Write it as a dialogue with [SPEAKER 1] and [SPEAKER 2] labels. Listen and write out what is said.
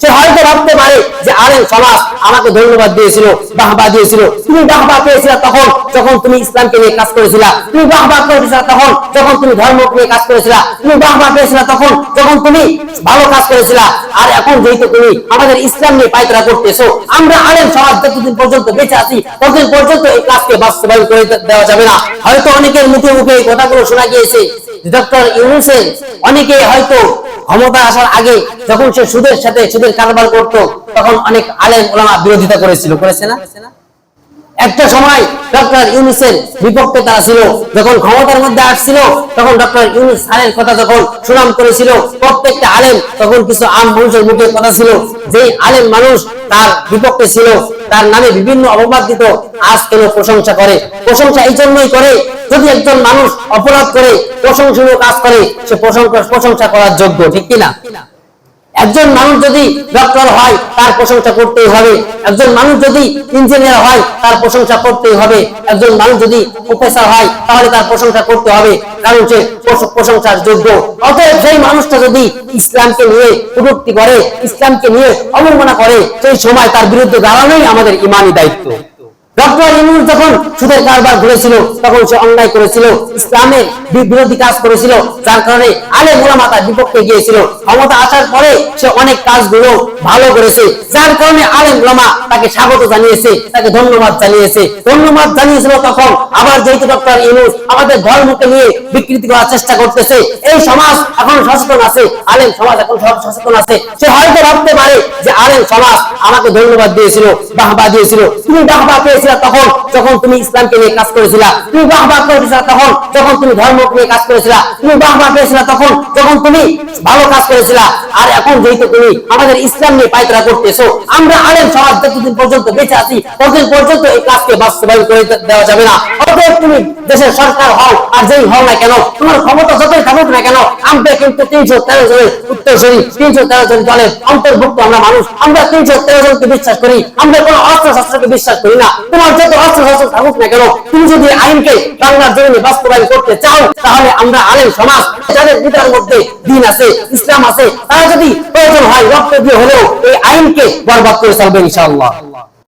[SPEAKER 1] সে হয়তো ভাবতে পারে যে আলেম সমাজ আমাকে ধন্যবাদ দিয়েছিল, বাহবা দিয়েছিল। তুমি বাহবা পেয়েছিল তখন, যখন তুমি ইসলামকে নিয়ে কাজ করেছিল। তুমি বাহবা পেয়েছিল তখন, যখন তুমি ধর্ম নিয়ে কাজ করেছিল। তুমি বাহবা পেয়েছিল তখন, যখন তুমি ভালো কাজ করেছিল। আর এখন যেহেতু তুমি আমাদের ইসলাম নিয়ে পায়তারা করতেছো, আমরা আলেম সমাজ যতদিন পর্যন্ত বেঁচে আছি, ততদিন পর্যন্ত এই কাজকে বাস্তবায়ন করে দেওয়া যাবে না। হয়তো অনেকের মুখে মুখে এই কথাগুলো শোনা গিয়েছে। ডক্টর ইউনুসের অনেকে হয়তো ক্ষমতা আসার আগে যখন সে সুদের সাথে সুদের কারবার করত, তখন অনেক আলেম ওলামা বিরোধিতা করেছিল। করেছে না? একটা সময় ডক্টর ইউনুসের বিপক্ষে তারা ছিল। যখন ক্ষমতার মধ্যে আসছিল, তখন ডক্টর ইউনুস স্যারের কথা যখন সুনাম করেছিল, প্রত্যেকটা আলেম তখন কিছু আম মানুষের মুখে কথা ছিল। যে আলেম মানুষ তার বিপক্ষে ছিল তার নামে বিভিন্ন অপবাদ দিত। আজ কেন প্রশংসা করে? প্রশংসা এই জন্যই করে যদি একজন মানুষ অপরাধ করে, প্রশংসনীয় কাজ করে, সে প্রশংসা প্রশংসা করার যোগ্য, ঠিক কিনা? একজন মানুষ যদি ডক্টর হয়, তার প্রশংসা করতেই হবে। একজন মানুষ যদি ইঞ্জিনিয়ার হয়, তার প্রশংসা করতেই হবে। একজন মানুষ যদি প্রফেসর হয়, তাহলে তার প্রশংসা করতে হবে। কারণ সে প্রশংসার যোগ্য। অতএব সেই মানুষটা যদি ইসলামকে নিয়ে কটূক্তি করে, ইসলামকে নিয়ে অবমাননা করে, সেই সময় তার বিরুদ্ধে দাঁড়ানোই আমাদের ইমানি দায়িত্ব। ডক্টর ইউনুস যখন সুদের কারবার ঘুরেছিল, তখন সে অন্যায় করেছিল ইসলামের বিরোধী কাজ করেছিল, যার কারণে আলে মোলামা তার বিপক্ষে গিয়েছিল। ক্ষমতা আসার পরে সে অনেক কাজগুলো ভালো করেছে, যার কারণে আলেম ওলামা তাকে স্বাগত জানিয়েছে, তাকে ধন্যবাদ জানিয়েছে। ধন্যবাদ জানিয়েছিল তখন আবার যেহেতু ডক্টর ইউনুস আমাদের ধর্মকে নিয়ে বিকৃতি করার চেষ্টা করতেছে, এই সমাজ এখন সচেতন আছে, আলেম সমাজ এখন সচেতন আছে। সে হয়তো ভাবতে পারে যে আলেম সমাজ আমাকে ধন্যবাদ দিয়েছিল, বাহবা দিয়েছিল। তুমি বাহবা পেয়েছিল তখন, যখন তুমি ইসলামকে নিয়ে কাজ করেছিল। তুমি বাহবা করেছিল তখন, যখন তুমি ধর্ম নিয়ে কাজ করেছিল। তুমি বাহবা পেয়েছিল তখন, যখন তুমি ভালো কাজ করেছিল। আর এখন যেহেতু তুমি আমাদের ইসলাম নিয়ে পায়তারা করতেছো, আমরা আলেম সমাজ যতদিন পর্যন্ত বেঁচে আছি, ততদিন পর্যন্ত এই কাজকে বাস্তবায়ন করে দেওয়া যাবে না। অতএব তুমি দেশের সরকার হও, আর যেই হও না কেন, তোমার ক্ষমতা যতই থাকুক না কেন, আমরা কিন্তু তিনশো তেরো জনের উত্তরসূরি, তিনশো তেরো জন দলের অন্তর্ভুক্ত আমরা মানুষ, আমরা তিনশো তেরো জনকে বিশ্বাস করি, আমরা কোনো অস্ত্র শস্ত্রকে বিশ্বাস করি না। তোমার যত অস্ত্র শস্ত্র থাকুক না কেন, তুমি যদি আইনকে বাংলার জমিনে বাস্তবায়ন করতে চাও, তাহলে আমরা আলেম সমাজ, যাদের পিতার মধ্যে দিন আছে, ইসলাম আছে, তারা যদি প্রয়োজন হয় রক্ত দিয়ে হলেও এই আইনকে বরবাদ করে চলবে ইনশাআল্লাহ।